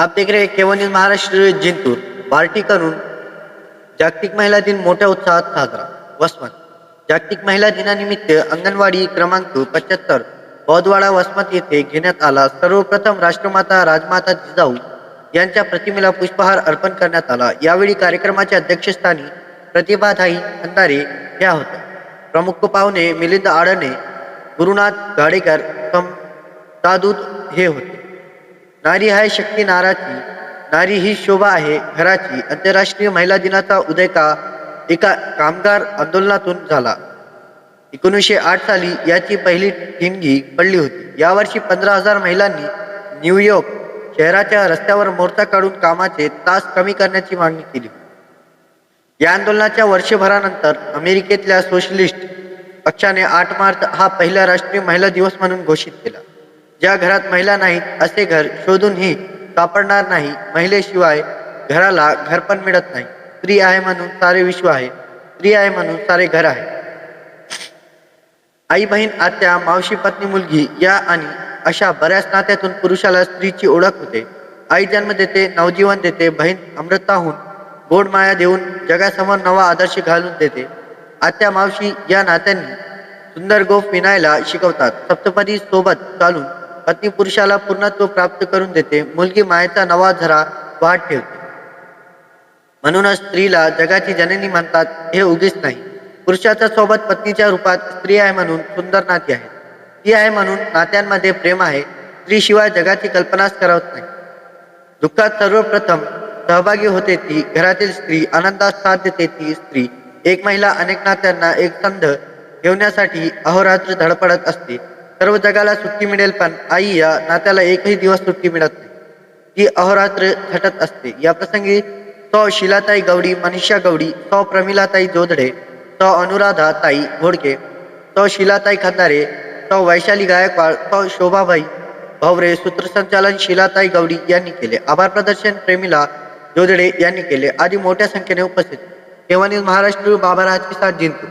आप देख रहे हैं महाराष्ट्र जिंतूर पार्टी करून जागतिक महिला दिन मोठ्या उत्साहात साजरा. वसमत. जागतिक महिला दिनानिमित्त अंगणवाडी क्रमांक पंच्याहत्तर बौद्धवाडा वसमत येथे घेण्यात आला. सर्वप्रथम राष्ट्रमाता राजमाता जिजाऊ यांच्या प्रतिमेला पुष्पहार अर्पण करण्यात आला. यावेळी कार्यक्रमाच्या अध्यक्षस्थानी प्रतिभाधाई अंधारे या होत्या. प्रमुख पाहुणे मिलिंद आडणे गुरुनाथ गाडेकर कम दादूत हे होते. नारी आहे शक्ती नाराची नारी ही शोभा आहे घराची. आंतरराष्ट्रीय महिला दिनाचा उदय का एका कामगार आंदोलनातून झाला. एकोणीसशे आठ साली याची पहिली ठिणगी पडली होती. यावर्षी पंधरा हजार महिलांनी न्यूयॉर्क शहराच्या रस्त्यावर मोर्चा काढून कामाचे तास कमी करण्याची मागणी केली. या आंदोलनाच्या वर्षभरानंतर अमेरिकेतल्या सोशलिस्ट पक्षाने आठ मार्च हा पहिला राष्ट्रीय महिला दिवस म्हणून घोषित केला. ज्या घरात महिला नाहीत असे घर शोधूनही सापडणार नाही. महिलेशिवाय घराला घर पण मिळत नाही. स्त्री आहे म्हणून सारे विश्व आहे. स्त्री आहे म्हणून सारे घर आहे. आई बहीण आत्या मावशी पत्नी मुलगी या आणि अशा बऱ्याच नात्यातून पुरुषाला स्त्रीची ओळख होते. आई जन्म देते नवजीवन देते बहीण अमृताहून गोड माया देऊन जगासमोर नवा आदर्श घालून देते. आत्या मावशी या नात्यांनी सुंदर गोफ विणायला शिकवतात. सप्तपदी सोबत चालून पत्नी पुरुषाला पूर्णत्व प्राप्त करून देते. मुलगी मायेचा नवा झरा वाट ठेवते. म्हणूनच स्त्रीला जगाची जननी म्हणतात हे उगीच नाही. पुरुषाच्या सोबत पत्नीच्या रूपात स्त्री आहे म्हणून सुंदर नाती आहे ती आहे म्हणून नात्यांमध्ये प्रेम आहे. स्त्रीशिवाय जगाची कल्पनाच करत नाही. दुःखात सर्वप्रथम सहभागी होते ती. घरातील स्त्री आनंदात साथ देते ती स्त्री. एक महिला अनेक नात्यांना एक संध ठेवण्यासाठी अहोरात्र धडपडत असते. सर्व जगाला सुट्टी मिळेल पण आई या नात्याला एकही दिवस सुट्टी मिळत नाही. ती अहोरात्र झटत असते. या प्रसंगी सौ शिलाताई गवडी मनीषा गवडी सौ प्रमिलाताई जोधडे सौ अनुराधा ताई घोडके सौ शिलाताई खंदारे सौ वैशाली गायकवाड सौ शोभाबाई भवरे सूत्रसंचालन शिलाताई गवडी यांनी केले. आभार प्रदर्शन प्रेमिला जोधडे यांनी केले. आदी मोठ्या संख्येने उपस्थित. केव्हा महाराष्ट्र बाबा राजकी साथ जिंतू.